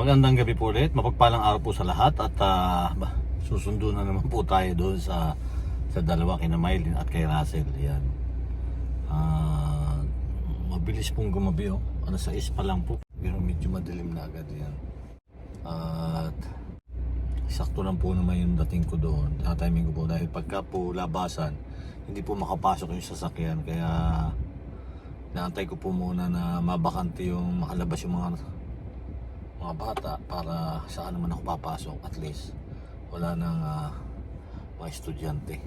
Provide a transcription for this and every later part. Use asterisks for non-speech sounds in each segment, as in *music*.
Magandang gabi po ulit. Mapagpalang araw po sa lahat at ba, susundo na naman po tayo doon sa sa dalawa kina Mylene at kay Russell. Yan. Ah, mabilis pong gumabi oh. Ano sa is pa lang po. Pero medyo madilim na agad yan. At sakto lang po naman yung dating ko doon. Tatiming ko po dahil pagka po labasan, hindi po makapasok yung sasakyan. Kaya naantay ko po muna na mabakante yung makalabas yung mga mga bata para saan naman ako papasok. At least wala nang ah, mga estudyante.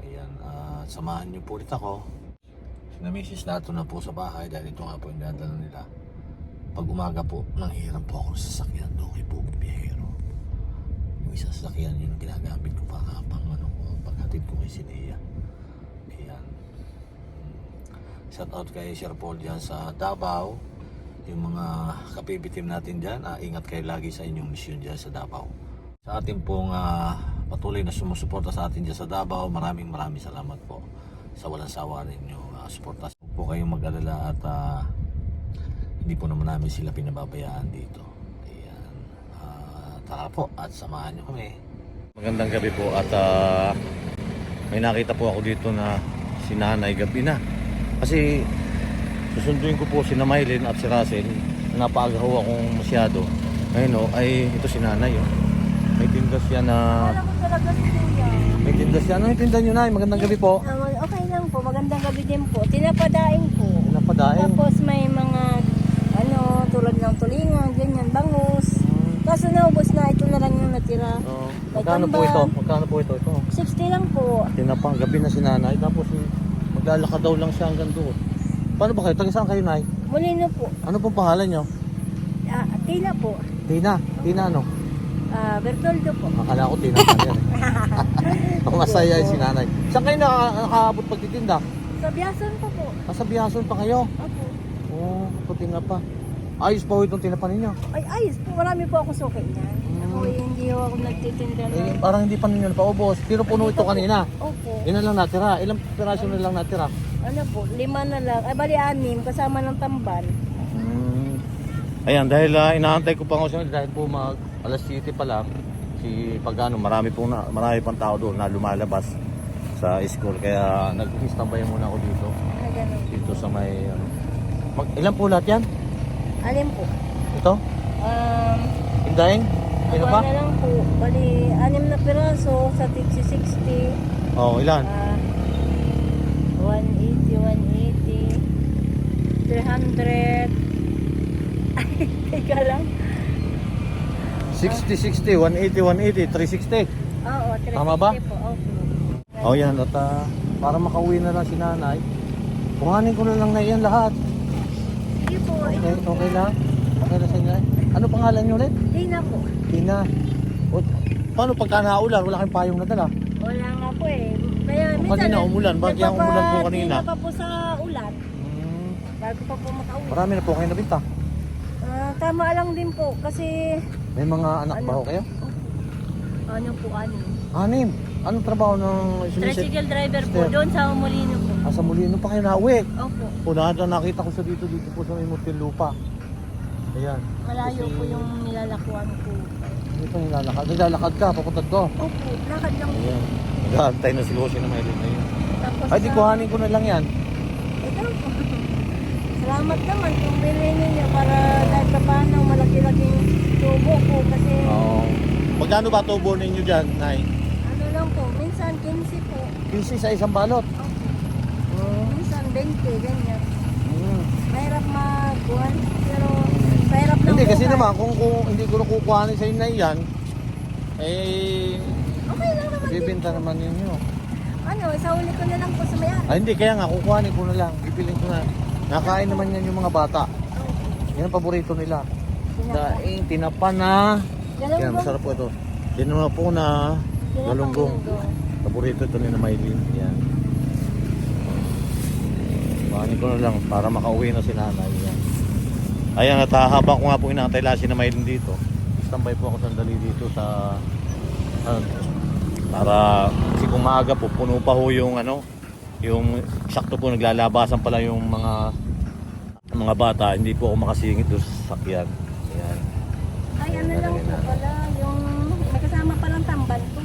Ayan ah, samahan niyo po ulit ako. Na misis nato na po sa bahay dahil ito nga po yung dadala nila. Pag umaga po nanghiram po ako ng sasakyan. Doon kay po biyahero. Yung isa sasakyan yun ginagamit ko para pang ano paghatid ko kay Sinea ayan. Shout out kay Sir Paul dyan sa Davao yung mga kapibitim natin dyan, ah, ingat kayo lagi sa inyong misyon dyan sa Davao. Sa ating pong ah, patuloy na sumusuporta sa atin dyan sa Davao, maraming maraming salamat po sa walang sawa ninyong uh, suporta. Huwag po kayong mag-alala at ah, hindi po naman namin sila pinababayaan dito. Ayan. Ah, tara po at samahan nyo kami. Magandang gabi po at ah, may nakita po ako dito na si gabi na. Kasi susunduin ko po si Namaylin at si Russell napaagaw akong masyado ngayon o ay ito si nanay oh. may tinda siya na Alam ko talaga si Kuya. may tinda siya ano yung tinda nyo na magandang gabi po Ah, okay lang po, magandang gabi din po. Tinapadaing po. napadaing Tapos may mga ano, tulad ng tulingan, ganyan, bangus. Kaso naubos na, ito na lang yung natira. oh, magkano po ito magkano po ito ito 60 lang po. tinapang gabi na si nanay tapos maglalakad daw lang siya hanggang doon paano ba kayo taga saan kayo nay Mulino po. ano pong pangalan nyo Ah, tila po. Tina Tina ano Ah, Bertoldo po. akala ko Tina pa yan ang *laughs* masaya si nanay saan kayo naka, nakaabot pagtitinda Sa Biason po po. nasa biyason pa kayo Opo. Oo, oh, nga pa. Ayos pa ho itong tinapan ninyo. Ay, ayos po. Marami po ako suki niyan. Ako eh, hindi ho ako nagtitinda Eh, ng... parang hindi pa ninyo napaubos. Pero puno ito kanina. Opo. Ilan na lang natira? Ilang piraso na lang natira? Ano po, lima na lang. Ay, bali anim, kasama ng tambal. Hmm. Ayan, dahil uh, inaantay ko pa ako siya dahil po mag alas 7 pa lang. Si pagano, marami po na, marami pang tao doon na lumalabas sa school. Kaya nag-standby muna ako dito. Ah, ganun. Dito sa may, ano. Mag, ilan po lahat yan? Alin po? Ito? Um, Indaing? Aba pa? na lang po. Bali, anim na piraso sa tigsi 60. Oo, oh, ilan? Ah, 180, 180, 300. *laughs* Ay, teka lang. 60, 60, 180, 180, 360. Oo, 360 Tama ba? po. Opo. Oh yan, at ah, para makauwi na lang si nanay, kuhanin ko na lang na yan lahat. Sige po. Okay, okay lang? Okay na sa inyo? Ano pangalan nyo ulit? Tina po. Tina. O, paano pagka naulan, wala kayong payong na dala? Wala nga po eh. Kaya O, kanina umulan, bakit yung umulan po kanina? Nagpapatina pa po sa Bago pa po makauwi. marami na po kayo nabinta. Ah, tama lang din po kasi May mga anak ba Ano? ho kayo? ano po ano. Anim. Anong trabaho ng sumisit? Tricycle driver po doon sa Molino po. Ah, sa Molino pa kayo nauwi. Opo. Punahan na nakita ko sa dito, dito po sa may Muntinlupa. Ayan. Malayo Kasi- po yung nilalakuan ko. Dito nilalakad. Naglalakad ka, papunta ko. Opo, lakad lang po. Ayan. Nag-aantay na si Lucy na may ngayon. Tapos Ay, di kuhanin ko na lang yan. Ito po. *laughs* Salamat naman kung bilhin ninyo para kahit pa paano malaki-laking tubo po kasi Oo. Magkano ba tubo ninyo dyan, Nay? ano lang po, minsan 15 po. 15 sa isang balot. Opo. Minsan 20, ganyan. Hmm. Mahirap magkuhan, pero mahirap lang Hindi, kasi buhay. naman, kung, kung hindi ko na kukuhanin sa inyo yan, eh, Okay lang naman bibenta din. naman ninyo. Ano, isauli ko na lang po sa may-ari. Ay, hindi, kaya nga, kukuhanin ko na lang. Bibilin ko na. Nakain naman yan yung mga bata. Yan ang paborito nila. Daing, tinapa na. Yan, masarap po ito. Yan naman po na galunggong. Paborito ito ni na Maylin. Yan. Kuhanin ko na lang para makauwi na si nanay. Yan. Ayan, at ah, habang ko nga po inaantay lang si na Maylin dito. Standby po ako sandali dito sa... ah, para kasi kung maaga po, puno pa ho yung ano, yung sakto po naglalabasan pala yung mga mga bata, hindi po ako makasingit doon sa sakyan. Ayan. Ay, ano lang po pala, yung may kasama palang tamban ko.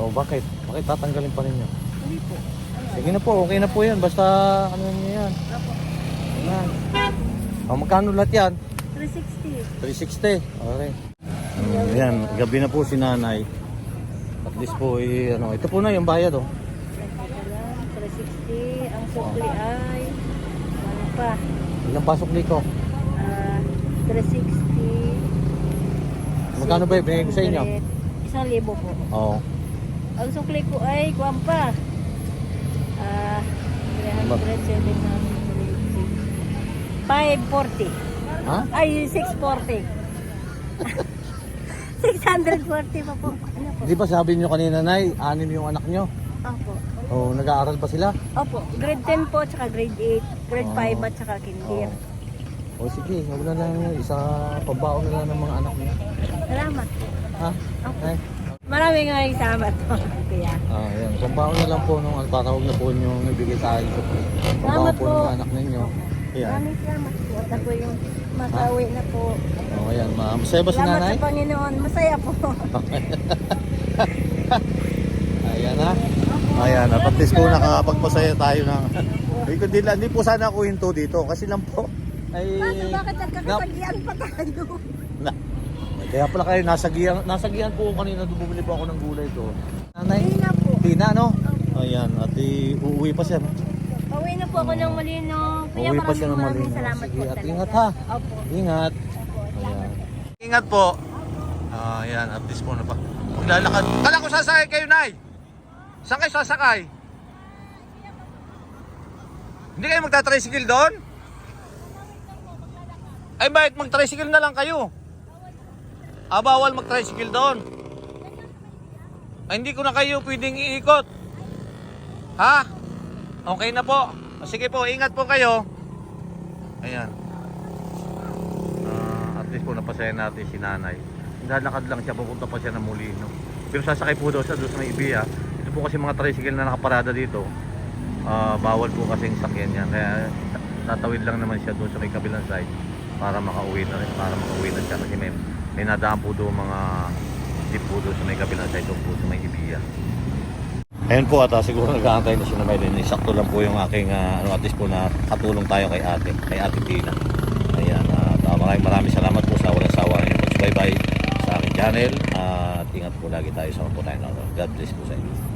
Oh, bakit? Bakit tatanggalin pa ninyo? Hindi po. Ano? Sige na po, okay na po yan. Basta ano niyo yan. Yan. Oh, magkano lahat yan? 360. 360. Okay. Mm, yan, gabi na po si nanay. At least po, eh, ano, ito po na yung bayad oh. Ayan, 360. Ang sukli ay, ano pa, Ilang pasok liko? ah, 360. Magkano ba ibigay ko sa inyo? Isang libo po. Oo. Ang sukli ko ay, kuwan pa. Ah, 300, 700, 540. Ha? Ay, 640. 640 *laughs* *laughs* pa po. Ano po? Di ba sabi niyo kanina, Nay, anim yung anak niyo? Opo. Oh, nag-aaral pa sila? Opo. Grade 10 po, tsaka grade 8. Grade 5 at tsaka kinder. O sige, huwag na lang isa pabaon na lang ng mga anak niyo. Salamat po. Ha? Opo. Ay. Maraming maraming salamat po. Kuya. Ah, yan. Pambaon na lang po nung para huwag na po niyo ibigay sa akin. Pambaon Salamat po po. ng anak ninyo. Yan. Maraming salamat po. At ako yung makauwi na po. Oh, ayan. Ma masaya ba si Salamat nanay? sa Panginoon. Masaya po. *laughs* Ayan at least po nakakapagpasaya tayo ng... Hindi ko din, hindi po sana ako hinto dito kasi lang po ay... Kaso bakit nagkakasagian pa tayo? Na, kaya pala kayo, nasagihan, nasagihan po kanina, doon bumili po ako ng gulay doon. Nanay, Hindi na po. Tina, no? Ayan, at uuwi pa siya. Pauwi na po ako ng Malino. Kuya, Uuwi pa siya ng Malino. salamat Sige, po. at talaga. ingat ha. Opo. Ingat. Ayan. Ingat po. Ah, ayan, at least po na pa. Maglalakad. Kala ko sasakay kayo, Nay. Saan kayo sasakay? Hindi kayo magta-tricycle doon? Ay, bakit mag-tricycle na lang kayo? Ah, bawal mag-tricycle doon. Ay, hindi ko na kayo pwedeng iikot. Ha? Okay na po. O, Sige po, ingat po kayo. Ayan. Ah, at least po napasaya natin si nanay. Lalakad lang siya, pupunta pa siya ng Molino. Pero sasakay po daw siya doon sa may Ibiya. Po kasi mga tricycle na nakaparada dito. Ah, bawal po kasing sakyan yan. Kaya tatawid lang naman siya doon sa may kabilang side para makauwi na rin, para makauwi na siya kasi may, may nadaan po doon mga jeep po doon sa may kabilang side doon po sa may Ibiya. Ayun po at ah, siguro nag-aantay na si Namay din. Sakto lang po yung aking ah, ano at least po na katulong tayo kay ate, kay ate Tina. Ayan, at ah, maraming maraming salamat po sa walang sawa niyo pag-subaybay sa aking channel. at ingat po lagi tayo sa mga po tayo. God bless po sa inyo.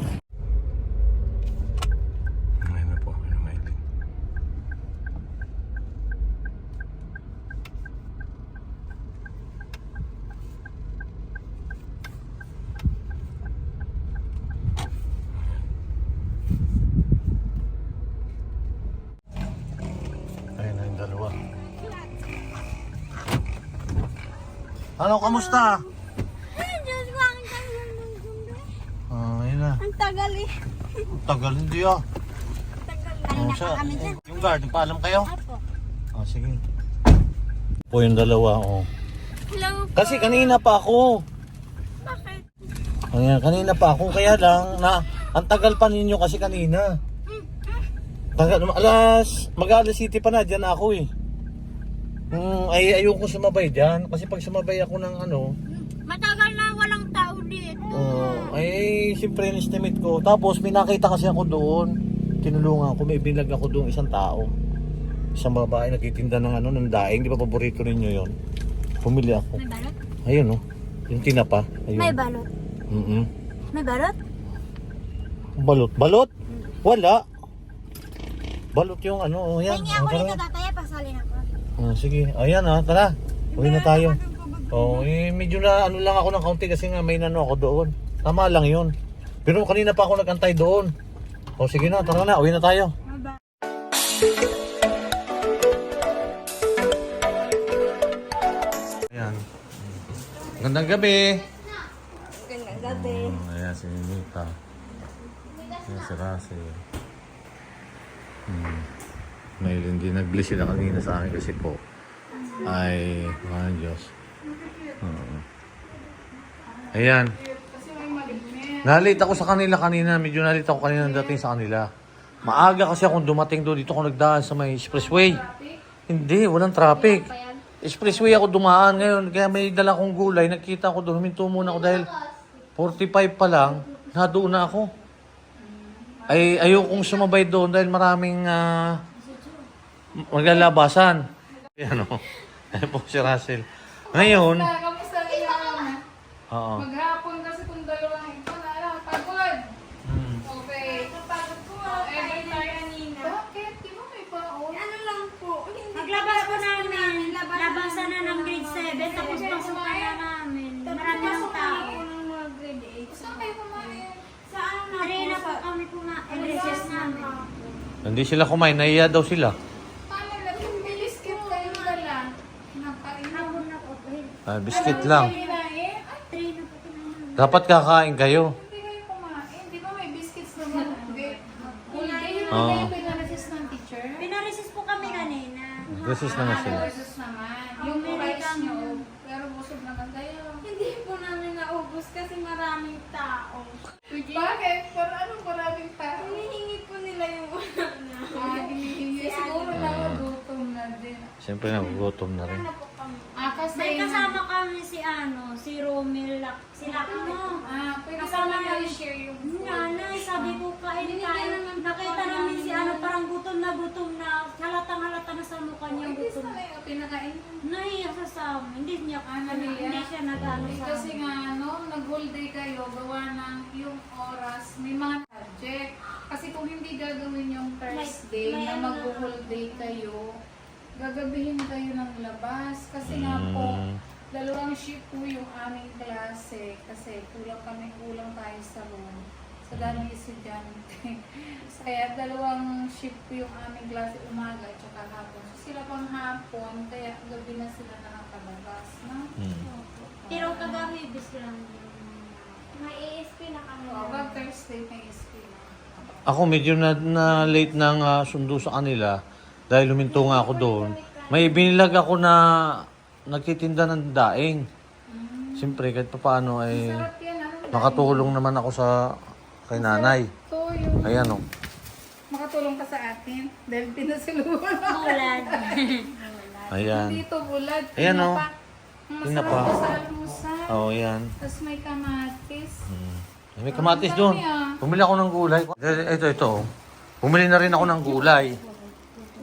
Ano, kamusta? Diyos ko, ang tagal ng gundo. Ah, ayun na. Ang tagal eh. Ang Tagal hindi ah. Tagal. Oh, siya, yung guard, paalam kayo? Apo. Ah, sige. Po yung dalawa, oh. Hello po. Kasi kanina pa ako. Bakit? Ayan, kanina pa ako. Kaya lang, na, ang tagal pa ninyo kasi kanina. Tagal, alas, mag-alas city pa na, dyan ako eh. Hmm, ay, ayoko sumabay dyan. Kasi pag sumabay ako ng ano, Matagal na walang tao dito. oh, ay, siyempre in-estimate ko. Tapos, may nakita kasi ako doon. Tinulungan ko, may binlag ako doon isang tao. Isang babae nagtitinda ng ano, ng daing. Di ba paborito ninyo yon? Pumili ako. May balot? Ayun oh, yung tinapa. Ayun. May balot. Mm May balot? Balot. Balot? Wala. Balot yung ano, oh, yan. Hingi Oh, ako tara. nito tataya, pasalin ako. Oh, sige, ayan ah, tara. Uwi na tayo. Oh, eh, medyo na ano lang ako ng kaunti kasi nga may nano ako doon. Tama lang yun. Pero kanina pa ako nagantay doon. Oh, sige na, tara na, uwi na tayo. Ayan. Gandang gabi. Gandang gabi. Mm, ayan si Nita. Ayan si Russell. Hmm. May hindi nag-bless sila kanina sa akin kasi po ay mga Diyos. Oo. Ayan. Nalit ako sa kanila kanina. Medyo nalit ako kanina dating sa kanila. Maaga kasi akong dumating doon. Dito ako nagdaan sa may expressway. Hindi, walang traffic. expressway ako dumaan ngayon. Kaya may dala kong gulay. Nakita ko doon. Huminto muna ako dahil 45 pa lang. Nadoon na ako. Ay, ayokong sumabay doon dahil maraming ah, maglalabasan. Ayan o. Ayan po si Russell. Ngayon, Ah, Kamusta rin naman? oo. Maghapon kasi kung dalawang ito na lang. Pagod. Hmm. Okay. Napagod ko Oh, every time. Bakit? Di ba may baon? Ano lang po. Maglabas po namin, labasan na ng grade 7, tapos pasukan na namin. Marami ng tao. mga grade 8. Saan kayo kumain? Sa ano na Kanina po po kami kumain, recess namin. Hindi sila kumain. Nahiya daw sila. Paano lang? Yung biskit kayo dala. Nakain na. Hapon na po. Ah, biscuit lang. Kinain? Ay, 3 na po kinain. Dapat kakain kayo. hindi kayo kumain. Di ba may biscuits naman? Kayo Oo. kayo pinarasis ng teacher? Pinarecess po kami kanina. Resis na nga sila. Versus naman. Yung rice nyo. Pero busog naman kayo. Hindi po namin naubos kasi maraming tao. Bakit? Para anong maraming tao? Hinihingi po nila yung ulam na. Ah, hinihingi. Siguro nagugutom na din. Siyempre nagugutom na rin. Ano po kami? Ah, kasi... May kasama kami si ano, si Romel, Lak- si Lakmo. Ah, pwede Kasama namin. namin share yung food. Nanay, sabi ko kain tayo. Nakita namin si ano, parang gutom na gutom na. Halatang halata na sa mukha niya Hindi gutom. yung pinakain. Nahiya siya sa amin. Hindi niya Ah, hindi siya nag-ano Eh, sa Kasi amin. nga, no, nag-whole day kayo, gawa ng yung oras, may mga subject. Kasi kung hindi gagawin yung Thursday may na ano mag-whole day kayo, gagabihin kayo ng labas. Kasi nga po, Mm. dalawang shift po yung aming klase. Kasi kulang kami, kulang tayo sa room. Sa daming estudyante. *laughs* kaya dalawang shift po yung aming klase, umaga at saka hapon. So sila pang hapon, kaya gabi na sila nakakalabas. No? Hmm. Pero kagabi bis lang. May ASP na kami. Oh, pag Thursday may SP na. Ako medyo na, na late nang ah, sundo sa kanila dahil huminto nga ako doon. May binilag ako na nagtitinda ng daing. Siyempre kahit pa paano ay yan, makatulong naman ako sa kay nanay. Ayan oh. makatulong ka sa atin dahil pinasiluhan. Bulad. *laughs* Ayan. Dito bulad. Ayan, oh. tinapa. Masarap Tinapa. pa almusal. Oh, ayan. Tapos may kamatis. Hmm. May kamatis doon. Bumili ako ng gulay. Ito, ito. oh. Bumili na rin ako ng gulay.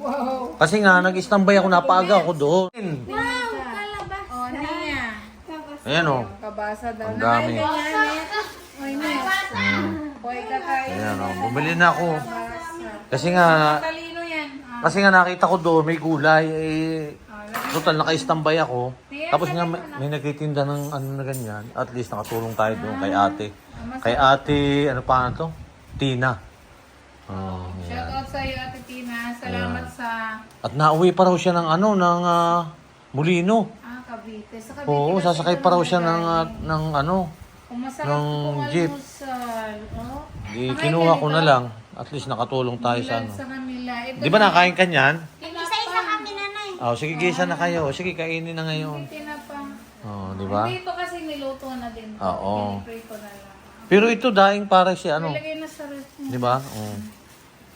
Wow! Kasi nga, nag-standby ako, napaga ako doon. Wow! Kalabas! Oh, niya. Ayan oh. Kabasa daw. Ang dami. Oy. Hoy, kakain. Ayan oh. Bumili na ako. Kasi nga, Talino yan. Ah, kasi nga nakita ko doon, may gulay. Eh, ah, total, naka-standby ako. Tapos nga, may, may nagtitinda ng ano na ganyan. At least nakatulong tayo doon kay ate. Kay ate, ano pa to? Tina. Oh, Shout out sa iyo, Ate Tina. Salamat sa At nauwi pa raw siya ng ano, ng ah, Molino. ah, Cavite. Sa Cavite Oo, kasi sasakay ito pa raw siya ng, ah, ng ano. Kung masarap ng kung jeep. almusal. Oh. Di, Nakain kinuha ko na lang. At least nakatulong tayo sa ano. sa kanila. Ito Di ba nakain ka niyan? Isa-isa kami nanay. Oh, sige, gisa na kayo. Sige, kainin na ngayon. Tinapang. Oh, di ba? Dito kasi niluto na din. Oo. Piniprito na lang. Pero ito daing para si ano, Ilagay na sa ref mo. di ba? Oh.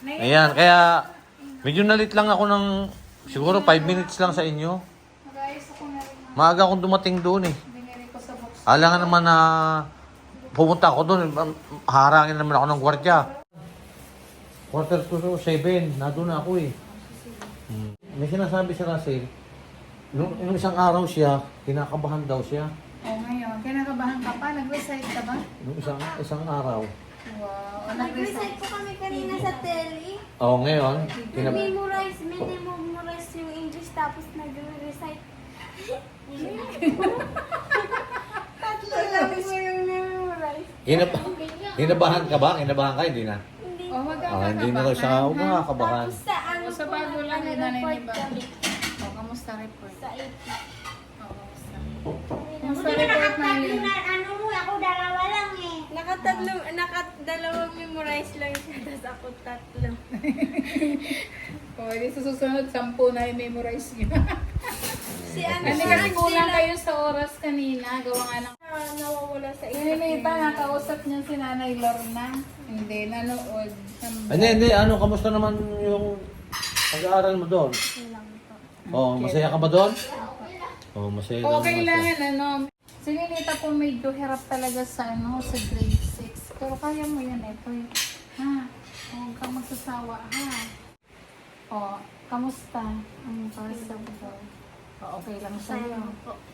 Ayan, kaya medyo nalit lang ako ng siguro 5 minutes lang sa inyo. Maaga akong dumating doon eh. Alangan naman na pumunta ako doon, harangin naman ako ng gwardiya. Quarter to 7, nandun na ako eh. Hmm. May sinasabi si Russell, nung, nung isang araw siya, kinakabahan daw siya. Oh, ngayon. Kinakabahan ka pa? Nag-recite ka ba? Nung isang, isang araw. Wow. Nag-recite po kami kanina sa tele. Oo, ngayon, kinab- Memorize, may memorize yung English tapos nag-recite. Tatlo lang po yung memorize. Kinab- kinabahan ka ba? Kinabahan ka? Hindi na. Hindi Oh, magkakabahan. Ah, hindi na siya huwag makakabahan. Tapos sa ano O, sa po, bago lang ano, nanay ni report ba? kami Oh, kamusta report? Sa 80. Oh, kamusta? Kamusta report na yun? na ano mo, ako dalawa lang Nakatatlo, nakadalawang memorize lang siya, *laughs* tapos ako tatlo. *laughs* Oh, di sa susunod, sampu na i-memorize niyo. *laughs* Si ano, Hindi kasi kulang kayo sa oras kanina. Gawa nga ng... na- nawawala sa isip Ninita, nakausap niya si Nanay Lorna. Hindi, nanood. Hindi, hindi. Ano, kamusta naman yung pag-aaral mo doon? lang po. Oh, masaya ka ba doon? Oh, masaya Okay lang siya. yan, ano. Si Ninita po medyo hirap talaga sa ano, sa grade 6. Pero kaya mo yan, eh. Ha? Huwag kang magsasawa, ha? O, kamusta? Ang first of all? O, okay lang sa'yo.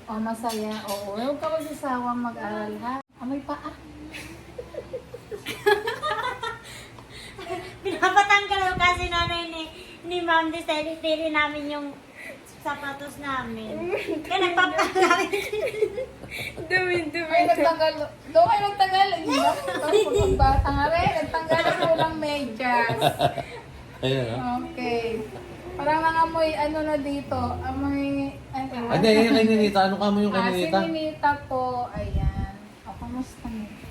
O, masaya. Oo, huwag ka magsasawa mag-aral, ha? Amoy pa, ah. *laughs* Pinapatanggal kasi nanay ni, ni Ma'am sanitary namin yung sapatos namin. Kaya nagpapatanggal. Ay, nagtanggal. Doon kayo nagtanggal. Hindi ba? Tapos bata nga rin. Nagtanggal ko ng medyas. Ayan, ah. Okay. Parang nangamoy, ano na dito, amoy, ano, Ay, hindi, yun kay Ninita. Ano ka mo yung kay Ah, si Ninita? Ninita po, ayan. O, kamusta Ninita?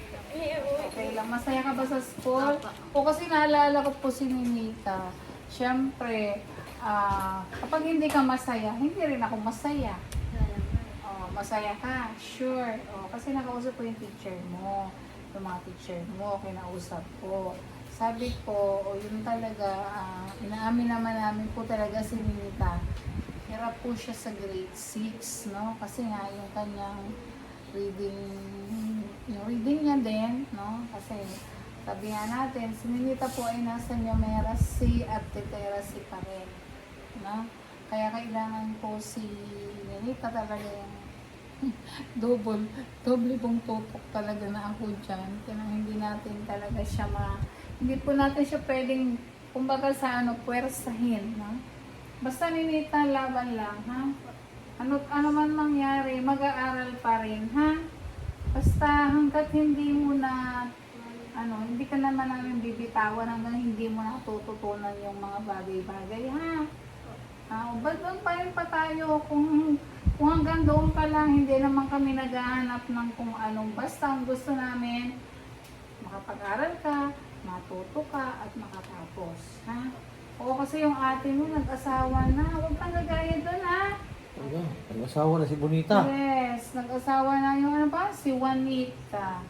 Okay lang, masaya ka ba sa school? O kasi naalala ko po si Ninita. Siyempre, ah, kapag hindi ka masaya, hindi rin ako masaya. Oh, masaya ka, sure. Oh, kasi nakausap ko yung teacher mo. Yung mga teacher mo, kinausap ko. Sabi ko, o yun talaga, ah, inaamin naman namin po talaga si Ninita. Hirap po siya sa grade 6, no? Kasi nga yung kanyang reading, yung reading niya din, no? Kasi sabi nga natin, si Ninita po ay nasa numeracy at literacy pa rin, no? Kaya kailangan po si Ninita talaga yung *laughs* double, double pong tutok talaga na ako dyan. Kaya hindi natin talaga siya ma, hindi po natin siya pwedeng, kumbaga sa ano, puwersahin, no? Basta ninita, laban lang, ha? Ano, ano man mangyari, mag-aaral pa rin, ha? Basta hanggat hindi mo na, ano, hindi ka naman namin bibitawan hanggang hindi mo natututunan yung mga bagay-bagay, ha? Ah, ba't doon pa rin pa tayo kung, kung hanggang doon pa lang, hindi naman kami naghahanap ng kung anong basta ang gusto namin, makapag-aral ka, matuto ka, at makatapos. Ha? Oo, kasi yung ate mo nag-asawa na. Huwag kang nagaya doon, ha? Ano, nag-asawa na si Bonita. Yes, nag-asawa na yung ano ba? Si Juanita.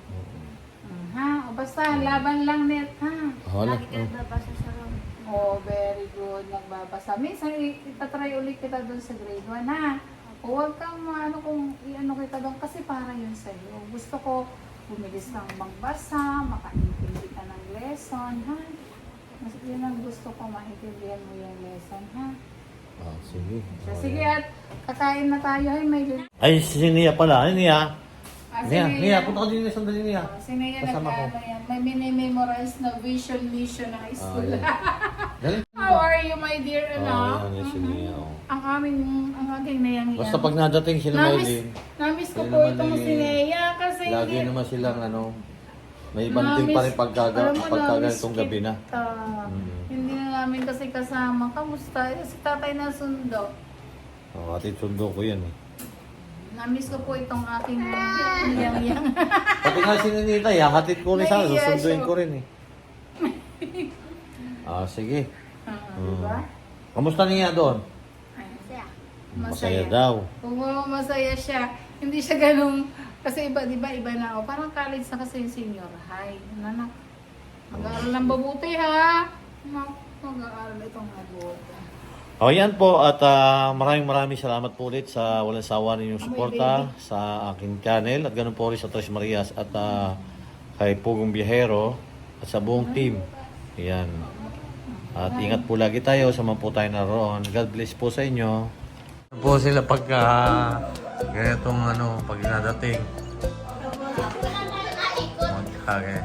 Mm, ha? O basta, laban lang net, ha? Lagi ka nagbabasa sa room. Oh, very good. Nagbabasa. Minsan, itatry ulit kita doon sa grade 1, ha? O huwag kang ano kung i-ano kita doon kasi para yun sa'yo. Gusto ko bumilis kang magbasa, makaintindi ka ng lesson, ha? Mas yun ang gusto ko, maintindihan mo yung lesson, ha? Ah, sige. So, sige at kakain na tayo. Ay, may Ay, si Nia pala. Ay, Nia. Ah, Nia, si Nia, punta ka din sandali, Nia. Oh, si Nia Kasama ko. nag-ano yan. May mini-memorize na vision mission ng high Ah, school. *laughs* How are you, my dear Oh, anak? yan, yan si Nia. oh. Ang aming, ang aking nayang yan. Basta pag nadating si Namiss, Maylin, namiss ko Yun po naman itong eh, si Nea kasi lagi hindi- naman silang ano, may banding pa rin pagka, alam mo, pagka namiss ganitong gabi na. kita. Mm. Hindi na namin kasi kasama. Kamusta? Eh, Si tatay na sundo. Oh, ate, sundo ko yan eh. Namiss ko po itong aking yang-yang. Pati nga si Ninita, yahatid ko rin sana, Nahiya susunduin siya. ko rin eh. Ah, sige. Ah, Mm. diba? Kamusta niya doon? Ay, Masaya. Masaya daw. Mo masaya siya, hindi siya ganun, kasi iba, di ba, iba na, o parang college na kasi yung senior high. Nanak, mag-aaral ng mabuti ha. Mag- Mag-aaral itong mabuti. O yan po at ah, maraming maraming salamat po ulit sa walang sawa ninyong suporta sa aking channel at ganun po rin sa Tres Marias at ah, kay Pugong Biyahero at sa buong team. Yan. At ingat po lagi tayo sa mga po tayo naroon. God bless po sa inyo. Po sila pagka ganitong ano, pag nadating. Okay.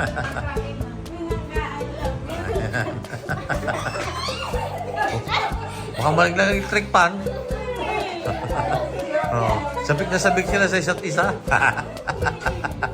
*laughs* Mukhang balik lang electric pan. *laughs* oh, sabik na sabik sila sa isa't isa. *laughs*